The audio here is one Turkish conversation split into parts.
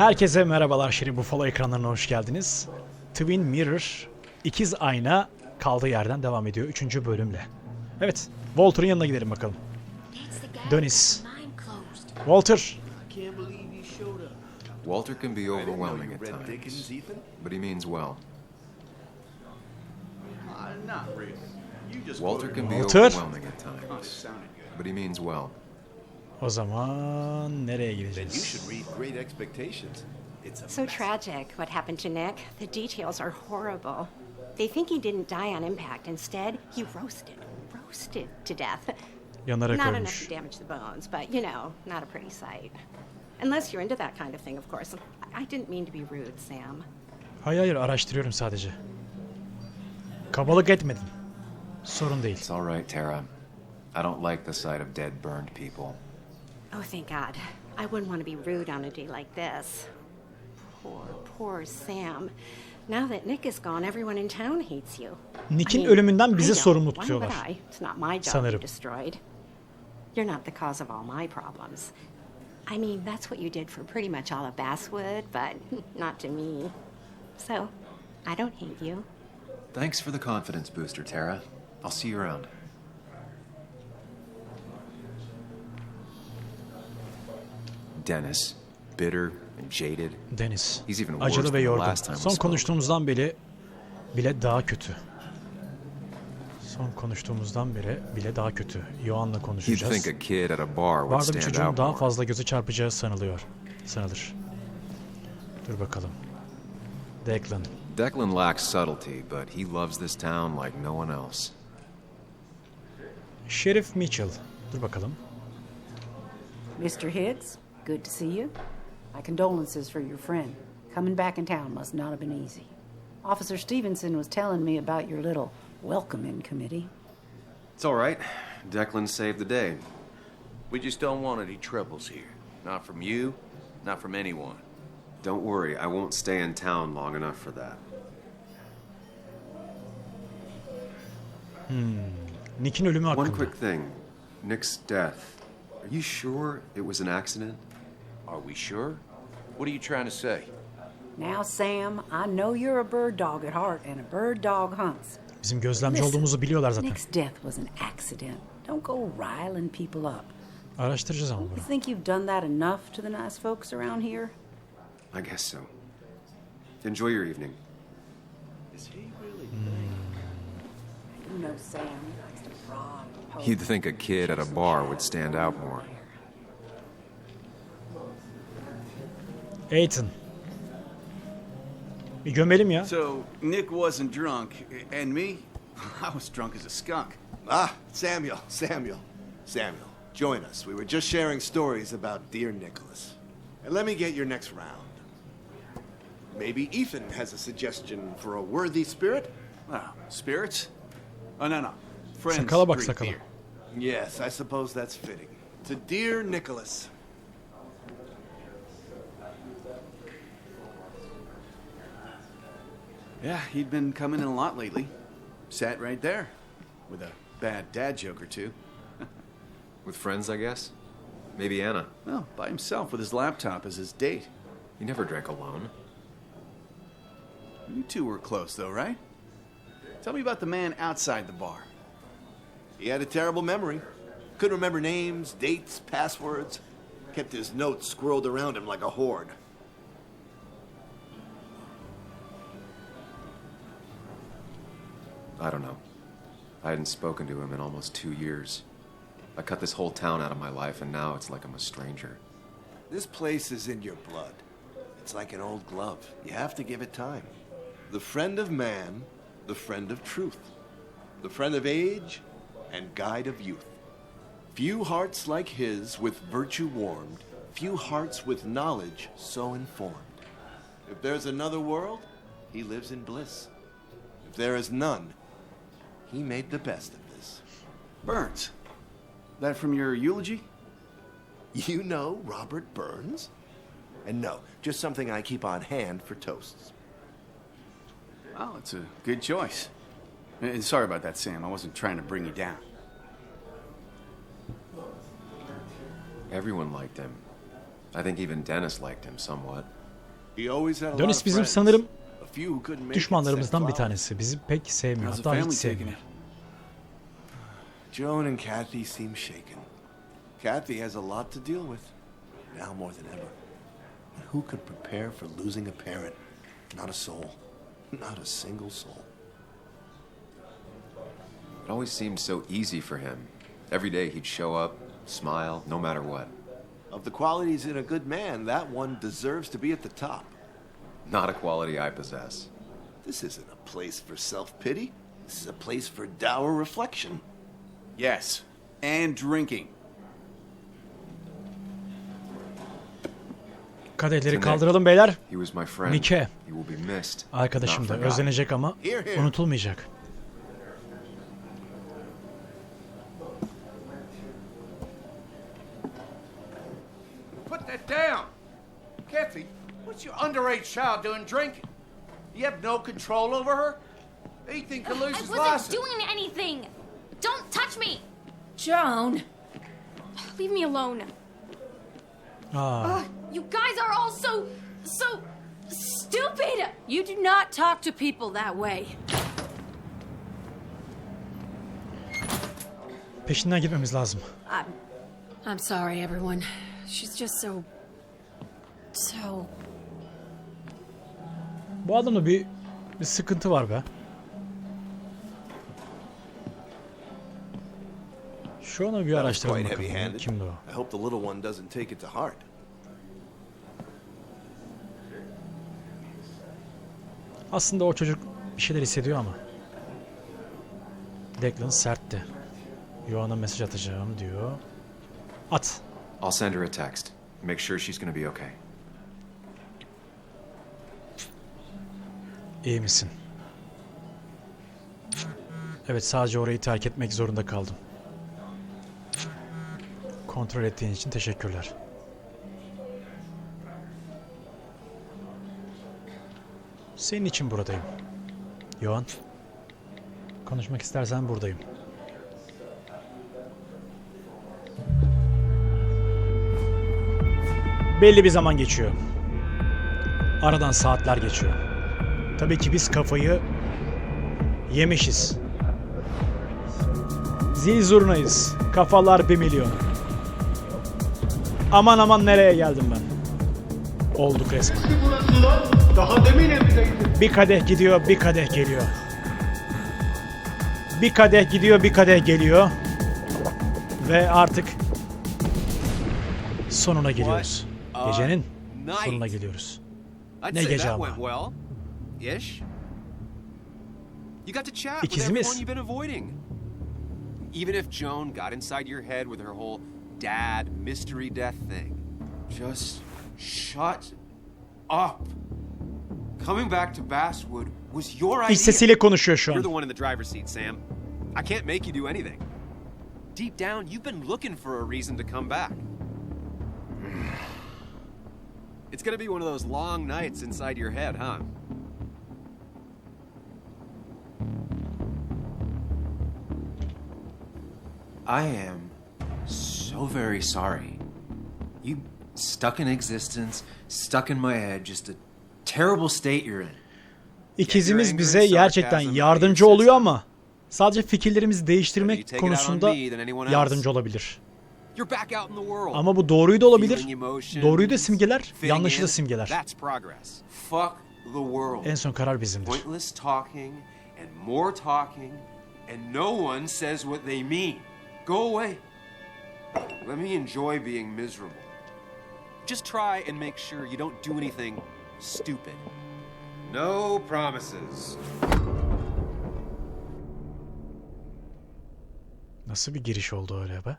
Herkese merhabalar Şirin Buffalo ekranlarına hoş geldiniz. Twin Mirror ikiz ayna kaldığı yerden devam ediyor 3. bölümle. Evet, Walter'ın yanına gidelim bakalım. Dennis. Walter. Walter can be overwhelming at times, but he means well. Walter can be overwhelming at Oh, times, but he means well. O zaman nereye Then you gideceğiz? should read Great Expectations. It's a So mess. tragic what happened to Nick. The details are horrible. They think he didn't die on impact. Instead, he roasted, roasted to death. Yanarak Not enough ölmüş. to damage the bones, but you know, not a pretty sight. Unless you're into that kind of thing, of course. I- didn't mean to be rude, Sam. Hayır hayır araştırıyorum sadece. Kabalık etmedin. Sorun değil. It's all right, Tara. I don't like the sight of dead, burned people. Oh, thank God. I wouldn't want to be rude on a day like this. Poor, poor Sam. Now that Nick is gone, everyone in town hates you. Nick'in I mean, ölümünden bizi I don't. sorumlu Why would tutuyorlar. I? It's not my job Sanırım. you destroyed. You're not the cause of all my problems. I mean, that's what you did for pretty much all of Basswood, but not to me. So, I don't hate you. Thanks for the confidence booster, Tara. I'll see you around. Dennis, bitter and jaded. Deniz. He's even worse Acılı than ve the yorgun. last time we Son spoke. konuştuğumuzdan beri bile daha kötü. Son konuştuğumuzdan beri bile daha kötü. Yohan'la You'd konuşacağız. think a kid at a bar would Vardı bir stand çocuğun out daha more. fazla göze çarpacağı sanılıyor. Sanılır. Dur bakalım. Declan. Declan lacks subtlety, but he loves this town like no one else. Sheriff Mitchell. Dur bakalım. Mr. Hicks, good to see you. My condolences for your friend. Coming back in town must not have been easy. Officer Stevenson was telling me about your little welcoming committee. It's all right. Declan saved the day. We just don't want any troubles here. Not from you, not from anyone. Don't worry, I won't stay in town long enough for that. Nick'in ölümü One quick thing Nick's death. Are you sure it was an accident? Are we sure? What are you trying to say? Now, Sam, I know you're a bird dog at heart, and a bird dog hunts. Bizim gözlemci olduğumuzu biliyorlar zaten. Nick's death was an accident. Don't go riling people up. Araştıracağız ama You bunu. think you've done that enough to the nice folks around here? I guess so. Enjoy your evening. Is he really You know Sam likes to and pose. You'd think a kid at a bar would stand out more. Ethan. Bir gömelim ya. So Nick wasn't drunk, and me, I was drunk as a skunk. Ah, Samuel, Samuel, Samuel. Join us. We were just sharing stories about dear Nicholas. And let me get your next round. Maybe Ethan has a suggestion for a worthy spirit? Oh, spirits? Oh no no, friends. Sakala bak sakala. beer. Yes, I suppose that's fitting. To dear Nicholas. Yeah, he'd been coming in a lot lately. Sat right there, with a bad dad joke or two. With friends, I guess? Maybe Anna. Well, by himself with his laptop as his date. He never drank alone. You two were close though, right? Tell me about the man outside the bar. He had a terrible memory. Couldn't remember names, dates, passwords. Kept his notes squirreled around him like a hoard. I don't know. I hadn't spoken to him in almost two years. I cut this whole town out of my life, and now it's like I'm a stranger. This place is in your blood. It's like an old glove. You have to give it time. The friend of man, the friend of truth, the friend of age, and guide of youth. Few hearts like his with virtue warmed, few hearts with knowledge so informed. If there's another world, he lives in bliss. If there is none, he made the best of this. Burns. That from your eulogy? You know Robert Burns? And no, just something I keep on hand for toasts. Well, it's a good choice. And sorry about that, Sam. I wasn't trying to bring you down. Everyone liked him. I think even Dennis liked him somewhat. He always had a lot of bizim friends. sanırım A few who couldn't make it düşmanlarımızdan bir tanesi. Bizi pek sevmiyor. How's the Hatta hiç sevmiyor. Joan and Kathy seem shaken. Kathy has a lot to deal with, now more than ever. And who could prepare for losing a parent? Not a soul. Not a single soul. It always seemed so easy for him. Every day he'd show up, smile, no matter what. Of the qualities in a good man, that one deserves to be at the top. Not a quality I possess. This isn't a place for self pity. This is a place for dour reflection. Yes. And drinking. Kadehleri kaldıralım beyler. He was my friend. Mike. He will be missed. Arkadaşım da özlenecek ama Here, here. unutulmayacak. What's your underage child doing drinking? You have no control over her? Ethan could lose I his wasn't doing anything. Don't touch me. Joan! Leave me alone. Ah. Aa, You guys are all so, so stupid. You do not talk to people that way. peşinden gitmemiz lazım. I'm, I'm sorry, everyone. She's just so, so. Bu adamda bir, bir sıkıntı var be. Şu an bir araştıralım bakalım. Kimdi o? I hope the little one doesn't take it to heart. Aslında o çocuk bir şeyler hissediyor ama. Declan sertti. Yohan'a mesaj atacağım diyor. At. I'll send her a text. Make sure she's gonna be okay. İyi misin? Evet sadece orayı terk etmek zorunda kaldım. Kontrol ettiğin için teşekkürler. Senin için buradayım. Yohan. Konuşmak istersen buradayım. Belli bir zaman geçiyor. Aradan saatler geçiyor. Tabii ki biz kafayı yemişiz. Zil zurnayız. Kafalar bir milyon. Aman aman nereye geldim ben? Olduk resmen. Daha demin. Bir kadeh gidiyor, bir kadeh geliyor. Bir kadeh gidiyor, bir kadeh geliyor. Ve artık sonuna geliyoruz. Gecenin sonuna geliyoruz. Ne gece ama. Ish. You got to chat with everyone you've been avoiding. Even if Joan got inside your head with her whole dad mystery death thing, just shut up. Coming back to Basswood was your idea. İç sesiyle konuşuyor şu You're the one in the driver's seat, Sam. I can't make you do anything. Deep down, you've been looking for a reason to come back. It's gonna be one of those long nights inside your head, huh? I am so very sorry. You stuck in existence, stuck in my head, just a terrible state you're in. İkizimiz bize gerçekten yardımcı oluyor ama sadece fikirlerimizi değiştirmek konusunda yardımcı olabilir. Ama bu doğruyu da olabilir. Doğruyu da simgeler, yanlışı da simgeler. En son karar bizimdir. Go away. Let me enjoy being miserable. Just try and make sure you don't do anything stupid. No promises. Nasıl bir giriş oldu öyle be?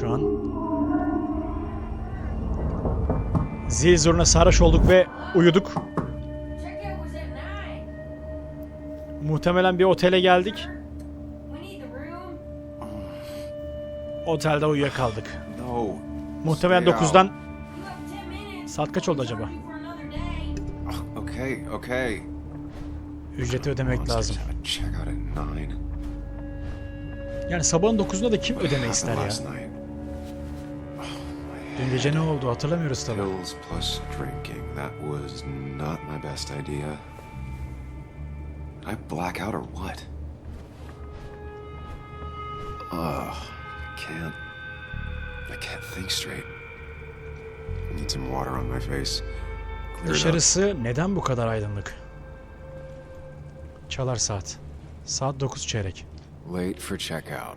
Şu an zil zurna sarhoş olduk ve uyuduk. Muhtemelen bir otele geldik. Otelde uyuyakaldık. No. Muhtemelen Stay out. 9'dan saat kaç oldu acaba? Okay, okay. Ücreti ödemek lazım. Yani sabahın 9'unda da kim ödeme ister ya? Dün gece ne oldu hatırlamıyoruz tabii. I black out or what? Ugh, I can't. I can't think straight. I need some water on my face. Dışarısı neden bu kadar aydınlık? Çalar saat. Saat 9 çeyrek. Late for checkout.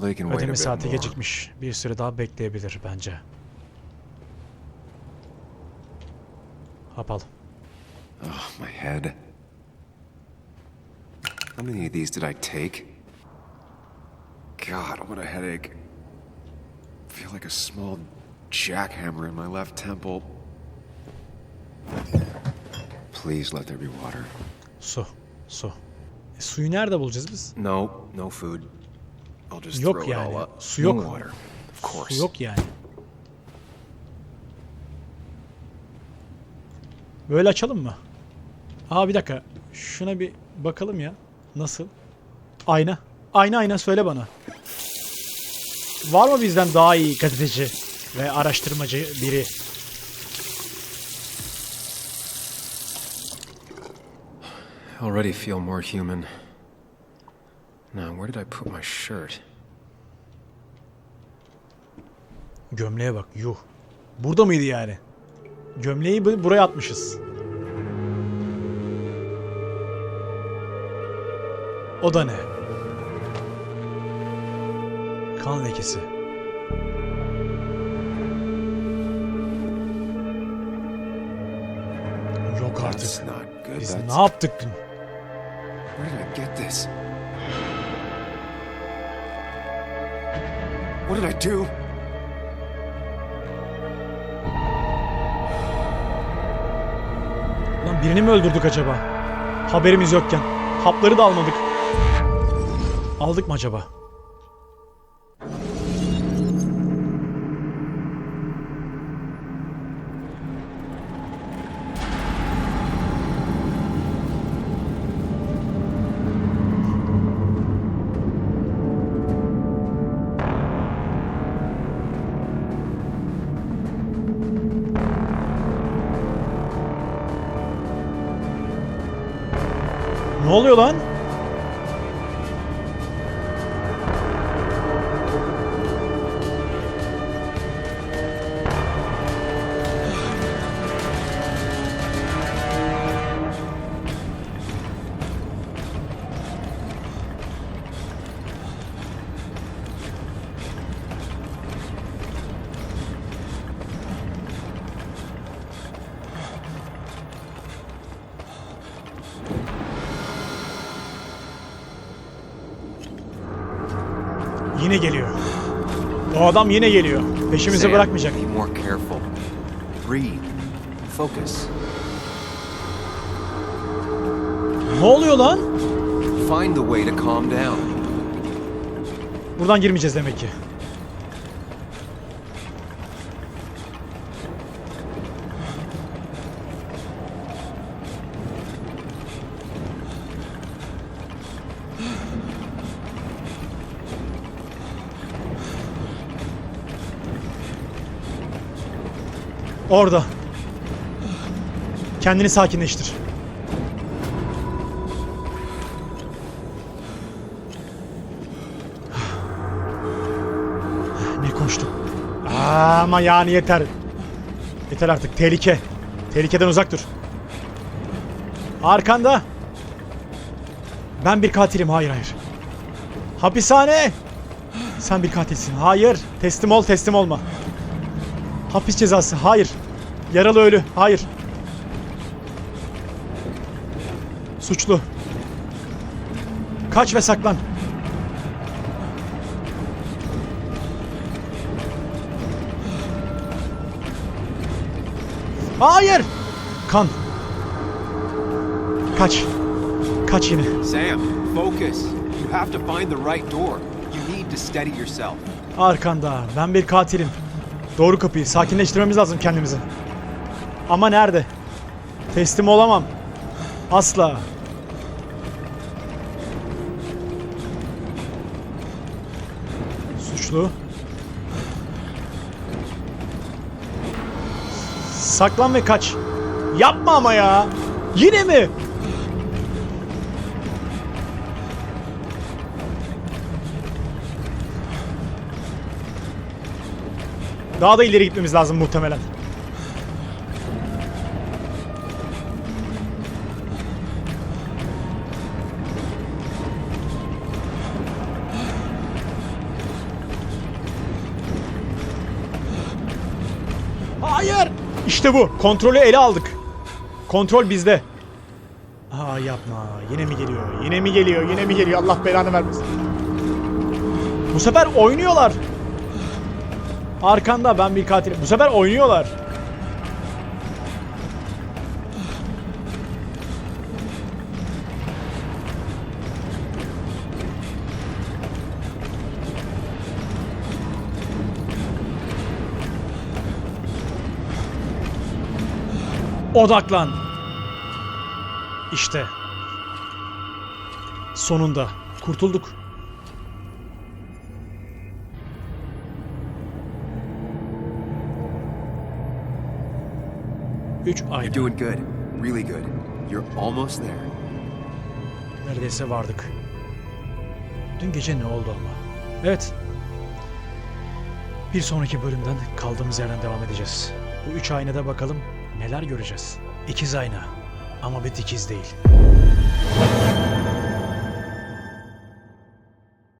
They can Ödeme saati gecikmiş. Bir süre daha bekleyebilir bence. Hap al. Oh, my head. How many of these did I take? God, what a headache. I feel like a small jackhammer in my left temple. Please let there be water. Su. Su. E, suyu nerede bulacağız biz? No, no food. I'll just Yok throw it yani. all up. Su No yok. water. Of course. Su yok yani. Böyle açalım mı? Aa bir dakika. Şuna bir bakalım ya. Nasıl? Ayna. Ayna ayna söyle bana. Var mı bizden daha iyi gazeteci ve araştırmacı biri? Already feel more human. Now, where did I put my shirt? Gömleğe bak. Yuh. Burada mıydı yani? Gömleği bu- buraya atmışız. O da ne? Kan lekesi. Yok artık. Biz ne yaptık? Where did I get this? What did I do? Lan birini mi öldürdük acaba? Haberimiz yokken. Hapları da almadık. Aldık mı acaba? Ne oluyor lan? Yine geliyor. O adam yine geliyor. Peşimizi Sam, bırakmayacak. Be more careful. Breathe. Focus. Ne oluyor lan? Find the way to calm down. Buradan girmeyeceğiz demek ki. Orada. Kendini sakinleştir. Ne konuştuk? Aa, ama yani yeter. Yeter artık. Tehlike. Tehlikeden uzak dur. Arkanda. Ben bir katilim. Hayır hayır. Hapishane. Sen bir katilsin. Hayır. Teslim ol teslim olma. Hapis cezası. Hayır. Yaralı ölü. Hayır. Suçlu. Kaç ve saklan. Hayır. Kan. Kaç. Kaç yine. Sam, focus. You have to find the right door. You need to steady yourself. Arkanda. Ben bir katilim. Doğru kapıyı. Sakinleştirmemiz lazım kendimizi. Ama nerede? Teslim olamam. Asla. Suçlu. Saklan ve kaç. Yapma ama ya. Yine mi? Daha da ileri gitmemiz lazım muhtemelen. İşte bu. Kontrolü ele aldık. Kontrol bizde. Aa yapma. Yine mi geliyor? Yine mi geliyor? Yine mi geliyor? Allah belanı vermesin. Bu sefer oynuyorlar. Arkanda ben bir katilim. Bu sefer oynuyorlar. Odaklan. İşte. Sonunda kurtulduk. Üç ayna. You're doing good. Really good. You're almost there. Neredeyse vardık. Dün gece ne oldu ama? Evet. Bir sonraki bölümden kaldığımız yerden devam edeceğiz. Bu üç aynada bakalım neler göreceğiz. İkiz ayna ama bir dikiz değil.